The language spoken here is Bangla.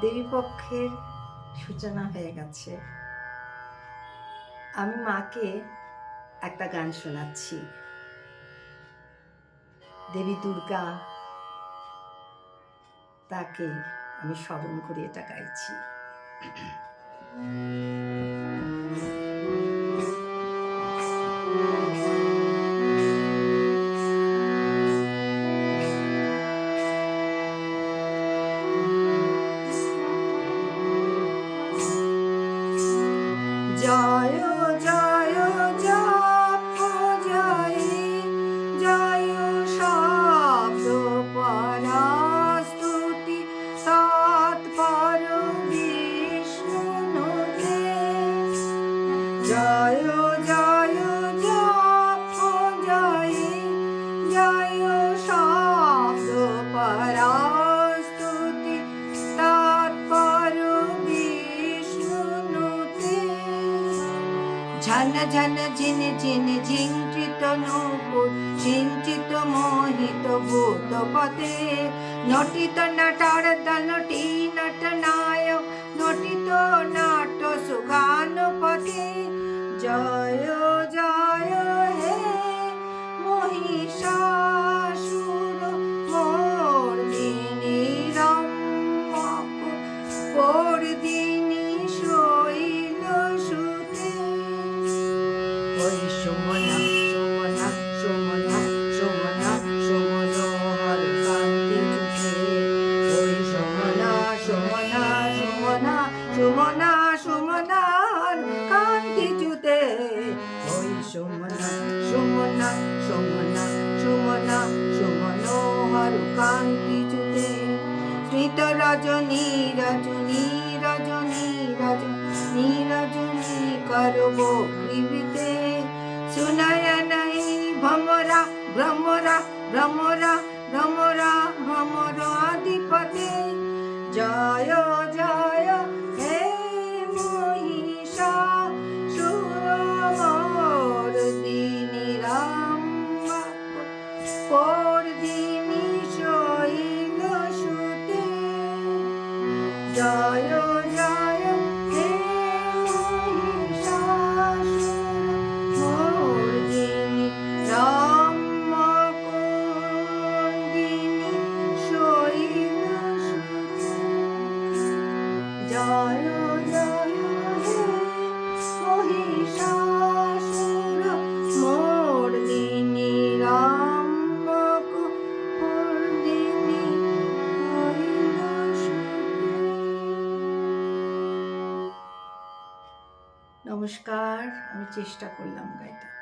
দেবীপক্ষের সূচনা হয়ে গেছে। আমি মাকে একটা গান শোনাচ্ছি। দেবী দুর্গা, তাকে আমি স্মরণ করে এটা গাইছি। জয় জয় জপ জয়। জয় শব্দ পরাস্তুতি তৎপর বিষ্ণুতে জয় জয় ঝন ঝন ঝিন ঝিন ঝিঞ্চিত নূপুর সিঞ্চিত মোহিত ভূত পথে নটিত নটার নটি নট নায়ক ওই সুমনা সুমনা সুমনা সুমনা সুমনোহর কান্তি চুকে ওই সুমনা সুমনা সুমনা সুমনা সুমনার কান্তি চুতে ওই সুমনা সুমনা সুমনা সুমনা সুমনোহর কান্তি চুতে স্মিত রজনী রজনী রজনী রজনী রজনী করব কৃবিতে সুনয়নই ভ্রমরা ভ্রমরা ভ্রমরা ভ্রমরা ভ্রমর আধিপতে জয় জয় হে মহিষা সুরমর দিনী রাম পর পরদিনী শৈল সুতে জয় জয় নমস্কার আমি চেষ্টা করলাম গাইতে।